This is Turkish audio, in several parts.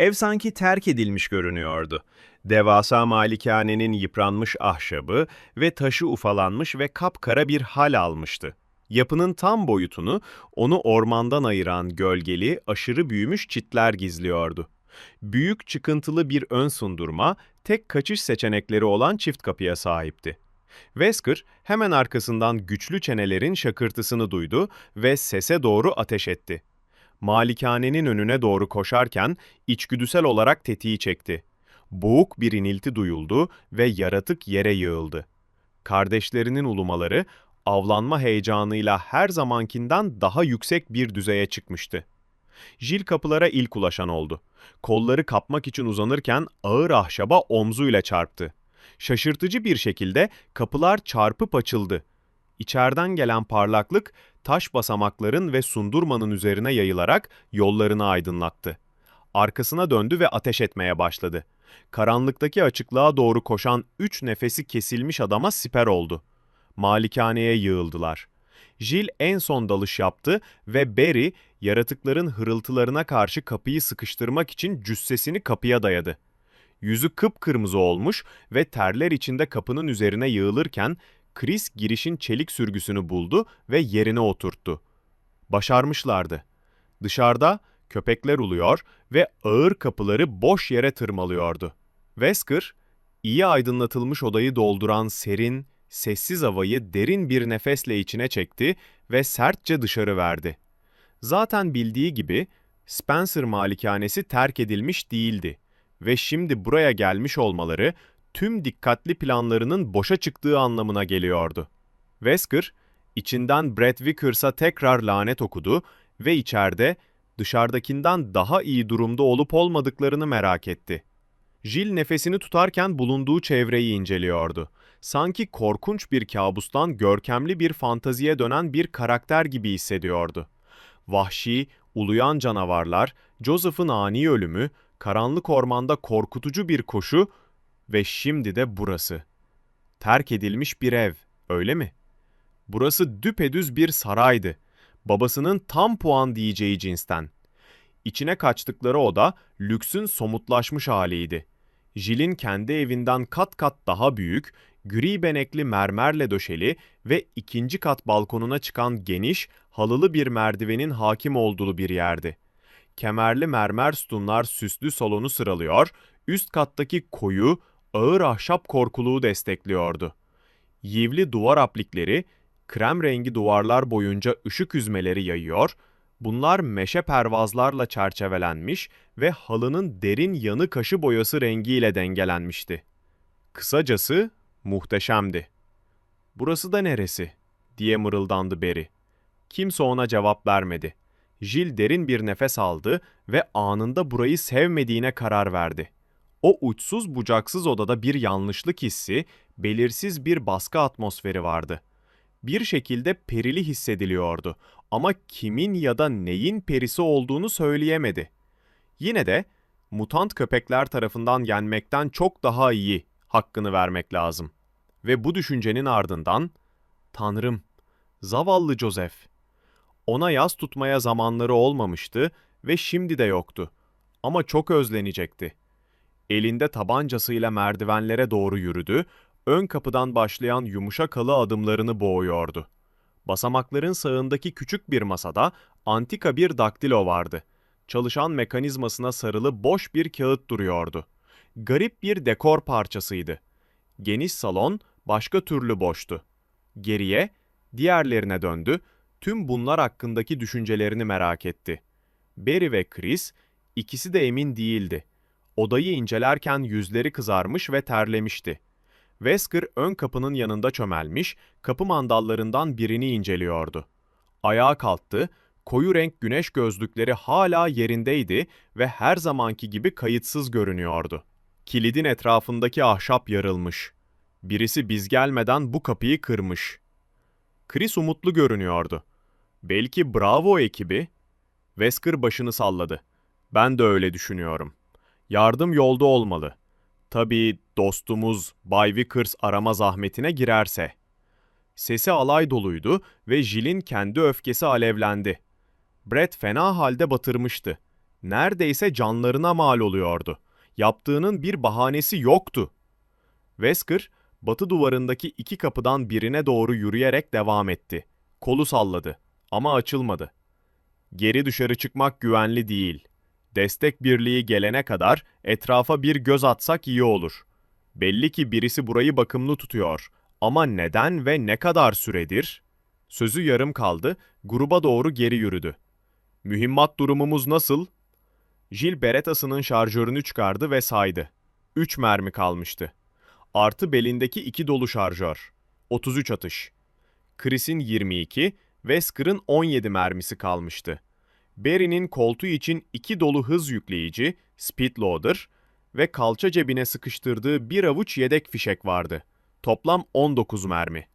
Ev sanki terk edilmiş görünüyordu. Devasa malikanenin yıpranmış ahşabı ve taşı ufalanmış ve kapkara bir hal almıştı. Yapının tam boyutunu onu ormandan ayıran gölgeli, aşırı büyümüş çitler gizliyordu. Büyük çıkıntılı bir ön sundurma, tek kaçış seçenekleri olan çift kapıya sahipti. Wesker hemen arkasından güçlü çenelerin şakırtısını duydu ve sese doğru ateş etti. Malikanenin önüne doğru koşarken içgüdüsel olarak tetiği çekti. Boğuk bir inilti duyuldu ve yaratık yere yığıldı. Kardeşlerinin ulumaları avlanma heyecanıyla her zamankinden daha yüksek bir düzeye çıkmıştı. Jil kapılara ilk ulaşan oldu. Kolları kapmak için uzanırken ağır ahşaba omzuyla çarptı. Şaşırtıcı bir şekilde kapılar çarpıp açıldı. İçeriden gelen parlaklık taş basamakların ve sundurmanın üzerine yayılarak yollarını aydınlattı. Arkasına döndü ve ateş etmeye başladı. Karanlıktaki açıklığa doğru koşan üç nefesi kesilmiş adama siper oldu. Malikaneye yığıldılar. Jill en son dalış yaptı ve Barry yaratıkların hırıltılarına karşı kapıyı sıkıştırmak için cüssesini kapıya dayadı. Yüzü kıpkırmızı olmuş ve terler içinde kapının üzerine yığılırken Chris girişin çelik sürgüsünü buldu ve yerine oturttu. Başarmışlardı. Dışarıda köpekler uluyor ve ağır kapıları boş yere tırmalıyordu. Wesker, iyi aydınlatılmış odayı dolduran serin, sessiz havayı derin bir nefesle içine çekti ve sertçe dışarı verdi. Zaten bildiği gibi Spencer malikanesi terk edilmiş değildi ve şimdi buraya gelmiş olmaları tüm dikkatli planlarının boşa çıktığı anlamına geliyordu. Wesker, içinden Brett Vickers'a tekrar lanet okudu ve içeride dışarıdakinden daha iyi durumda olup olmadıklarını merak etti. Jill nefesini tutarken bulunduğu çevreyi inceliyordu. Sanki korkunç bir kabustan görkemli bir fantaziye dönen bir karakter gibi hissediyordu. Vahşi, uluyan canavarlar, Joseph'ın ani ölümü, karanlık ormanda korkutucu bir koşu ve şimdi de burası. Terk edilmiş bir ev, öyle mi? Burası düpedüz bir saraydı. Babasının tam puan diyeceği cinsten. İçine kaçtıkları oda lüksün somutlaşmış haliydi. Jill'in kendi evinden kat kat daha büyük, gri benekli mermerle döşeli ve ikinci kat balkonuna çıkan geniş, halılı bir merdivenin hakim olduğu bir yerdi. Kemerli mermer sütunlar süslü salonu sıralıyor, üst kattaki koyu, ağır ahşap korkuluğu destekliyordu. Yivli duvar aplikleri, krem rengi duvarlar boyunca ışık üzmeleri yayıyor, bunlar meşe pervazlarla çerçevelenmiş ve halının derin yanı kaşı boyası rengiyle dengelenmişti. Kısacası muhteşemdi. Burası da neresi? diye mırıldandı Beri. Kimse ona cevap vermedi. Jill derin bir nefes aldı ve anında burayı sevmediğine karar verdi. O uçsuz bucaksız odada bir yanlışlık hissi, belirsiz bir baskı atmosferi vardı. Bir şekilde perili hissediliyordu ama kimin ya da neyin perisi olduğunu söyleyemedi. Yine de mutant köpekler tarafından yenmekten çok daha iyi hakkını vermek lazım. Ve bu düşüncenin ardından Tanrım, zavallı Joseph. Ona yaz tutmaya zamanları olmamıştı ve şimdi de yoktu. Ama çok özlenecekti. Elinde tabancasıyla merdivenlere doğru yürüdü, ön kapıdan başlayan yumuşak halı adımlarını boğuyordu. Basamakların sağındaki küçük bir masada antika bir daktilo vardı. Çalışan mekanizmasına sarılı boş bir kağıt duruyordu. Garip bir dekor parçasıydı. Geniş salon başka türlü boştu. Geriye, diğerlerine döndü, tüm bunlar hakkındaki düşüncelerini merak etti. Barry ve Chris, ikisi de emin değildi. Odayı incelerken yüzleri kızarmış ve terlemişti. Wesker ön kapının yanında çömelmiş, kapı mandallarından birini inceliyordu. Ayağa kalktı, koyu renk güneş gözlükleri hala yerindeydi ve her zamanki gibi kayıtsız görünüyordu. Kilidin etrafındaki ahşap yarılmış. Birisi biz gelmeden bu kapıyı kırmış. Chris umutlu görünüyordu. Belki Bravo ekibi? Wesker başını salladı. Ben de öyle düşünüyorum. Yardım yolda olmalı. Tabii dostumuz Bay Vickers arama zahmetine girerse. Sesi alay doluydu ve Jill'in kendi öfkesi alevlendi. Brett fena halde batırmıştı. Neredeyse canlarına mal oluyordu. Yaptığının bir bahanesi yoktu. Wesker, batı duvarındaki iki kapıdan birine doğru yürüyerek devam etti. Kolu salladı ama açılmadı. Geri dışarı çıkmak güvenli değil. Destek birliği gelene kadar etrafa bir göz atsak iyi olur. Belli ki birisi burayı bakımlı tutuyor. Ama neden ve ne kadar süredir? Sözü yarım kaldı, gruba doğru geri yürüdü. Mühimmat durumumuz nasıl? Jill Berettas'ının şarjörünü çıkardı ve saydı. Üç mermi kalmıştı. Artı belindeki iki dolu şarjör. 33 atış. Chris'in 22, Wesker'ın 17 mermisi kalmıştı. Barry'nin koltuğu için iki dolu hız yükleyici, speed loader ve kalça cebine sıkıştırdığı bir avuç yedek fişek vardı. Toplam 19 mermi.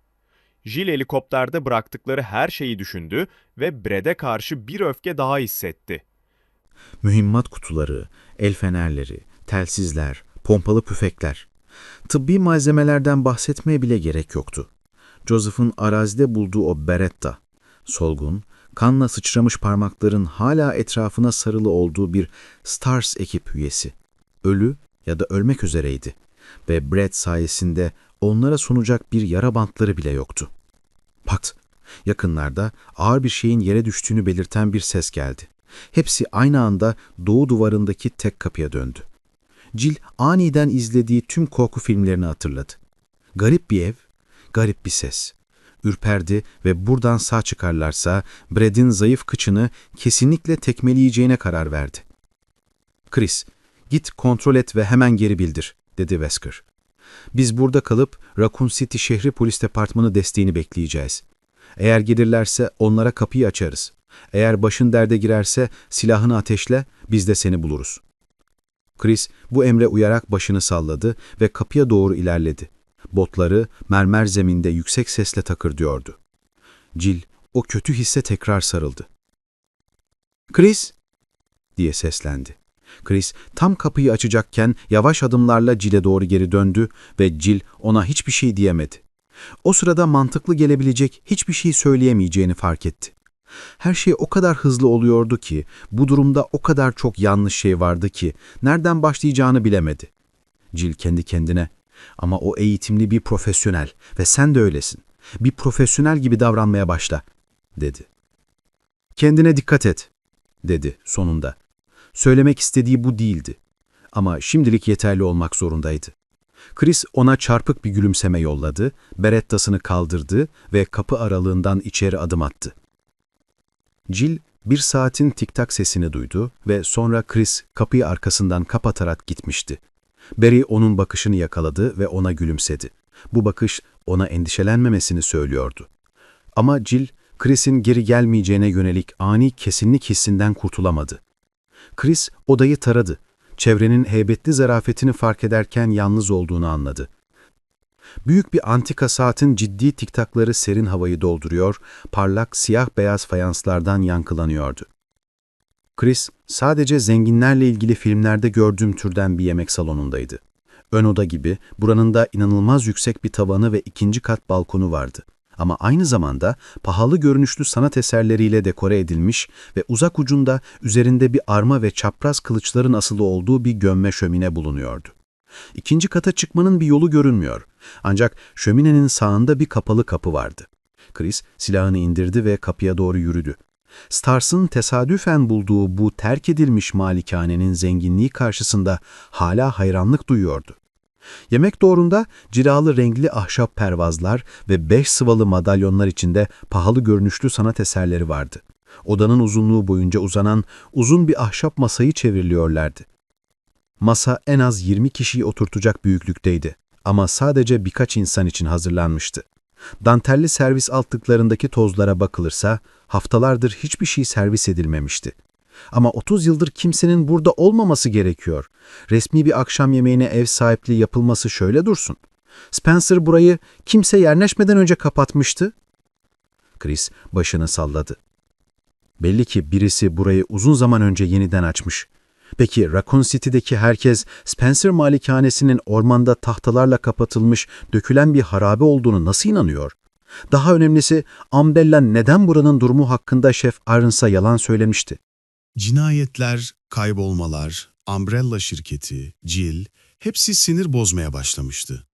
Jill helikopterde bıraktıkları her şeyi düşündü ve Brad'e karşı bir öfke daha hissetti. Mühimmat kutuları, el fenerleri, telsizler, pompalı püfekler. Tıbbi malzemelerden bahsetmeye bile gerek yoktu. Joseph'ın arazide bulduğu o beretta, solgun, kanla sıçramış parmakların hala etrafına sarılı olduğu bir STARS ekip üyesi. Ölü ya da ölmek üzereydi ve Brad sayesinde onlara sunacak bir yara bantları bile yoktu. Pat! Yakınlarda ağır bir şeyin yere düştüğünü belirten bir ses geldi. Hepsi aynı anda doğu duvarındaki tek kapıya döndü. Jill aniden izlediği tüm korku filmlerini hatırladı. Garip bir ev, garip bir ses. Ürperdi ve buradan sağ çıkarlarsa Brad'in zayıf kıçını kesinlikle tekmeleyeceğine karar verdi. Chris, git kontrol et ve hemen geri bildir, dedi Wesker. Biz burada kalıp Raccoon City şehri polis departmanı desteğini bekleyeceğiz. Eğer gelirlerse onlara kapıyı açarız. Eğer başın derde girerse silahını ateşle, biz de seni buluruz. Chris bu emre uyarak başını salladı ve kapıya doğru ilerledi. Botları mermer zeminde yüksek sesle takırdıyordu. Jill o kötü hisse tekrar sarıldı. Chris! diye seslendi. Chris tam kapıyı açacakken yavaş adımlarla Jill'e doğru geri döndü ve Jill ona hiçbir şey diyemedi. O sırada mantıklı gelebilecek hiçbir şey söyleyemeyeceğini fark etti. Her şey o kadar hızlı oluyordu ki, bu durumda o kadar çok yanlış şey vardı ki, nereden başlayacağını bilemedi. Jill kendi kendine, ama o eğitimli bir profesyonel ve sen de öylesin. Bir profesyonel gibi davranmaya başla, dedi. Kendine dikkat et, dedi sonunda. Söylemek istediği bu değildi. Ama şimdilik yeterli olmak zorundaydı. Chris ona çarpık bir gülümseme yolladı, berettasını kaldırdı ve kapı aralığından içeri adım attı. Jill bir saatin tiktak sesini duydu ve sonra Chris kapıyı arkasından kapatarak gitmişti. Barry onun bakışını yakaladı ve ona gülümsedi. Bu bakış ona endişelenmemesini söylüyordu. Ama Jill, Chris'in geri gelmeyeceğine yönelik ani kesinlik hissinden kurtulamadı. Chris odayı taradı. Çevrenin heybetli zarafetini fark ederken yalnız olduğunu anladı. Büyük bir antika saatin ciddi tiktakları serin havayı dolduruyor, parlak siyah beyaz fayanslardan yankılanıyordu. Chris, sadece zenginlerle ilgili filmlerde gördüğüm türden bir yemek salonundaydı. Ön oda gibi buranın da inanılmaz yüksek bir tavanı ve ikinci kat balkonu vardı. Ama aynı zamanda pahalı görünüşlü sanat eserleriyle dekore edilmiş ve uzak ucunda üzerinde bir arma ve çapraz kılıçların asılı olduğu bir gömme şömine bulunuyordu. İkinci kata çıkmanın bir yolu görünmüyor. Ancak şöminenin sağında bir kapalı kapı vardı. Chris silahını indirdi ve kapıya doğru yürüdü. Stars'ın tesadüfen bulduğu bu terk edilmiş malikanenin zenginliği karşısında hala hayranlık duyuyordu. Yemek doğrunda cilalı renkli ahşap pervazlar ve beş sıvalı madalyonlar içinde pahalı görünüşlü sanat eserleri vardı. Odanın uzunluğu boyunca uzanan uzun bir ahşap masayı çevriliyorlardı. Masa en az 20 kişiyi oturtacak büyüklükteydi ama sadece birkaç insan için hazırlanmıştı. Dantelli servis altlıklarındaki tozlara bakılırsa haftalardır hiçbir şey servis edilmemişti. Ama 30 yıldır kimsenin burada olmaması gerekiyor. Resmi bir akşam yemeğine ev sahipliği yapılması şöyle dursun. Spencer burayı kimse yerleşmeden önce kapatmıştı. Chris başını salladı. Belli ki birisi burayı uzun zaman önce yeniden açmış. Peki Raccoon City'deki herkes Spencer malikanesinin ormanda tahtalarla kapatılmış, dökülen bir harabe olduğunu nasıl inanıyor? Daha önemlisi Ambella neden buranın durumu hakkında Şef Irons'a yalan söylemişti? Cinayetler, kaybolmalar, Umbrella şirketi, Jill, hepsi sinir bozmaya başlamıştı.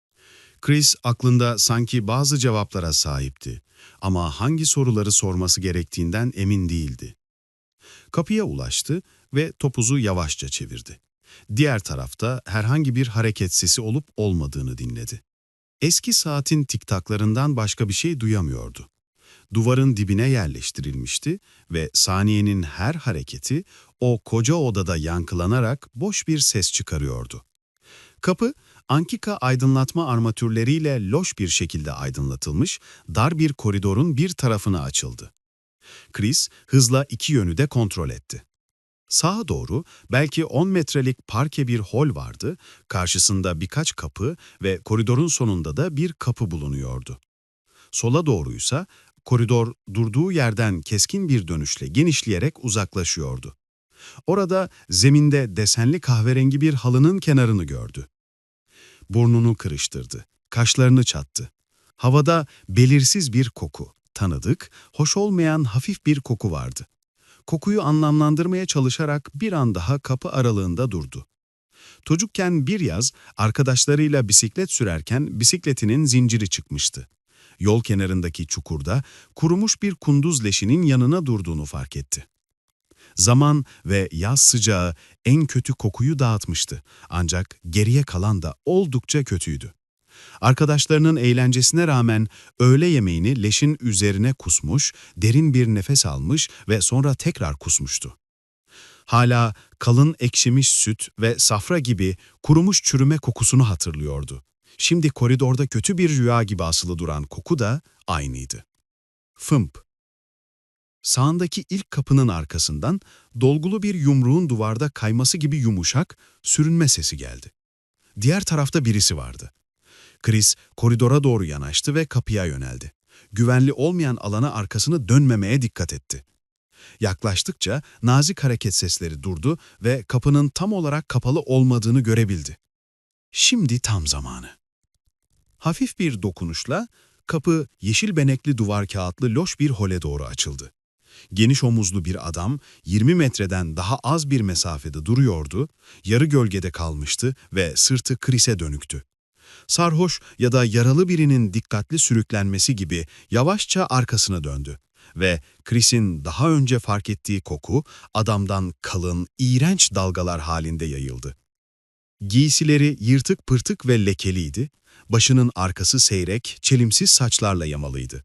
Chris aklında sanki bazı cevaplara sahipti ama hangi soruları sorması gerektiğinden emin değildi. Kapıya ulaştı ve topuzu yavaşça çevirdi. Diğer tarafta herhangi bir hareket sesi olup olmadığını dinledi. Eski saatin tiktaklarından başka bir şey duyamıyordu. Duvarın dibine yerleştirilmişti ve saniyenin her hareketi o koca odada yankılanarak boş bir ses çıkarıyordu. Kapı, Ankika aydınlatma armatürleriyle loş bir şekilde aydınlatılmış, dar bir koridorun bir tarafına açıldı. Chris hızla iki yönü de kontrol etti. Sağa doğru belki 10 metrelik parke bir hol vardı, karşısında birkaç kapı ve koridorun sonunda da bir kapı bulunuyordu. Sola doğruysa koridor durduğu yerden keskin bir dönüşle genişleyerek uzaklaşıyordu. Orada zeminde desenli kahverengi bir halının kenarını gördü. Burnunu kırıştırdı, kaşlarını çattı. Havada belirsiz bir koku, tanıdık, hoş olmayan hafif bir koku vardı. Kokuyu anlamlandırmaya çalışarak bir an daha kapı aralığında durdu. Çocukken bir yaz arkadaşlarıyla bisiklet sürerken bisikletinin zinciri çıkmıştı. Yol kenarındaki çukurda kurumuş bir kunduz leşinin yanına durduğunu fark etti. Zaman ve yaz sıcağı en kötü kokuyu dağıtmıştı ancak geriye kalan da oldukça kötüydü. Arkadaşlarının eğlencesine rağmen öğle yemeğini leşin üzerine kusmuş, derin bir nefes almış ve sonra tekrar kusmuştu. Hala kalın ekşimiş süt ve safra gibi kurumuş çürüme kokusunu hatırlıyordu. Şimdi koridorda kötü bir rüya gibi asılı duran koku da aynıydı. Fımp. Sağındaki ilk kapının arkasından dolgulu bir yumruğun duvarda kayması gibi yumuşak, sürünme sesi geldi. Diğer tarafta birisi vardı. Chris koridora doğru yanaştı ve kapıya yöneldi. Güvenli olmayan alana arkasını dönmemeye dikkat etti. Yaklaştıkça nazik hareket sesleri durdu ve kapının tam olarak kapalı olmadığını görebildi. Şimdi tam zamanı. Hafif bir dokunuşla kapı yeşil benekli duvar kağıtlı loş bir hole doğru açıldı. Geniş omuzlu bir adam 20 metreden daha az bir mesafede duruyordu, yarı gölgede kalmıştı ve sırtı Chris'e dönüktü. Sarhoş ya da yaralı birinin dikkatli sürüklenmesi gibi yavaşça arkasına döndü ve Chris'in daha önce fark ettiği koku adamdan kalın, iğrenç dalgalar halinde yayıldı. Giysileri yırtık pırtık ve lekeliydi, başının arkası seyrek, çelimsiz saçlarla yamalıydı.